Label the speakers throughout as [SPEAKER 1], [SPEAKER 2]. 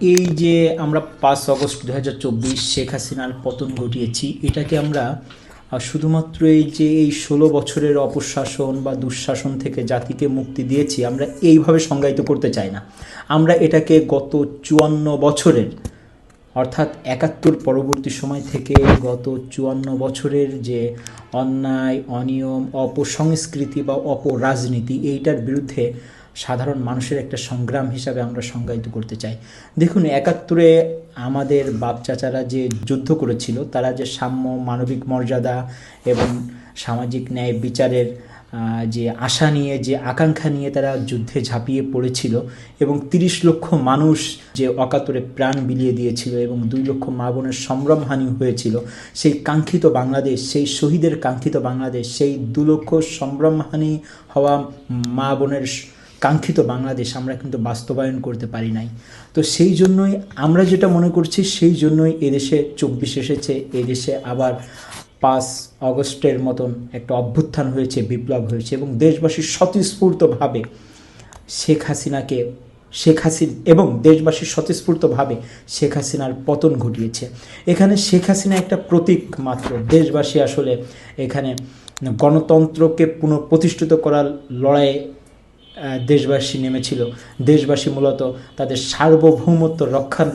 [SPEAKER 1] এই যে আমরা পাঁচ আগস্ট দু হাজার চব্বিশ শেখ হাসিনার পতন ঘটিয়েছি, এটাকে আমরা শুধুমাত্র এই যে এই ষোলো বছরের অপশাসন বা দুঃশাসন থেকে জাতিকে মুক্তি দিয়েছি, আমরা এইভাবে সংজ্ঞায়িত করতে চাই না। আমরা এটাকে গত চুয়ান্ন বছরের, অর্থাৎ একাত্তর পরবর্তী সময় থেকে গত চুয়ান্ন বছরের যে অন্যায়, অনিয়ম, অপসংস্কৃতি বা অপরাজনীতি, এইটার বিরুদ্ধে সাধারণ মানুষের একটা সংগ্রাম হিসাবে আমরা সংজ্ঞায়িত করতে চাই। দেখুন, একাত্তরে আমাদের বাপ চাচারা যে যুদ্ধ করেছিল, তারা যে সাম্য, মানবিক মর্যাদা এবং সামাজিক ন্যায় বিচারের যে আশা নিয়ে, যে আকাঙ্ক্ষা নিয়ে তারা যুদ্ধে ঝাঁপিয়ে পড়েছিল এবং তিরিশ লক্ষ মানুষ যে অকাতরে প্রাণ বিলিয়ে দিয়েছিল এবং দুই লক্ষ মা বোনের সম্ভ্রমহানি হয়েছিল, সেই কাঙ্ক্ষিত বাংলাদেশ, সেই শহীদের কাঙ্ক্ষিত বাংলাদেশ, সেই দু লক্ষ সম্ভ্রমহানি হওয়া মা বোনের কাঙ্ক্ষিত বাংলাদেশ আমরা কিন্তু বাস্তবায়ন করতে পারি নাই। তো সেই জন্যই আমরা যেটা মনে করছি, সেই জন্যই এদেশে চব্বিশ এসেছে। এদেশে আবার পাঁচ অগস্টের মতন একটা অভ্যুত্থান হয়েছে, বিপ্লব হয়েছে এবং দেশবাসী স্বতঃস্ফূর্তভাবে শেখ হাসিনাকে, শেখ হাসিন এবং দেশবাসী স্বতঃস্ফূর্তভাবে শেখ হাসিনার পতন ঘটিয়েছে। এখানে শেখ হাসিনা একটা প্রতীক মাত্র। দেশবাসী আসলে এখানে গণতন্ত্রকে পুনঃপ্রতিষ্ঠিত করার লড়াইয়ে দেশবাসী নেমেছিল। দেশবাসী মূলত তাদের সার্বভৌমত্ব রক্ষার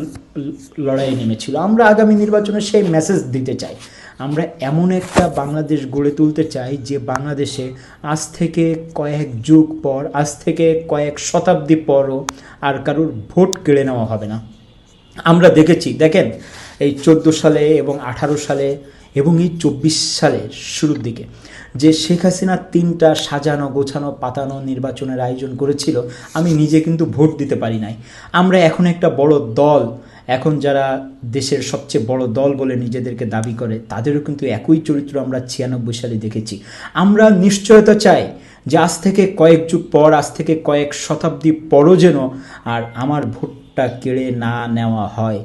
[SPEAKER 1] লড়াইয়ে নেমেছিল। আমরা আগামী নির্বাচনে সেই মেসেজ দিতে চাই। আমরা এমন একটা বাংলাদেশ গড়ে তুলতে চাই যে বাংলাদেশে আজ থেকে কয়েক যুগ পর, আজ থেকে কয়েক শতাব্দী পরও আর কারোর ভোট কেড়ে নেওয়া হবে না। আমরা দেখেছি, দেখেন, এই চোদ্দ সালে এবং আঠারো সালে এবং এই চব্বিশ সালের শুরুর দিকে যে শেখ হাসিনা তিনটা সাজানো, গোছানো, পাতানো নির্বাচনের আয়োজন করেছিল, আমি নিজে কিন্তু ভোট দিতে পারি নাই। আমরা এখন একটা বড় দল, এখন যারা দেশের সবচেয়ে বড় দল বলে নিজেদেরকে দাবি করে, তাদেরও কিন্তু একই চরিত্র আমরা ছিয়ানব্বই সালে দেখেছি। আমরা নিশ্চয়তা চাই যে আজ থেকে কয়েক যুগ পর, আজ থেকে কয়েক শতাব্দী পরও যেন আর আমার ভোটটা কেড়ে না নেওয়া হয়।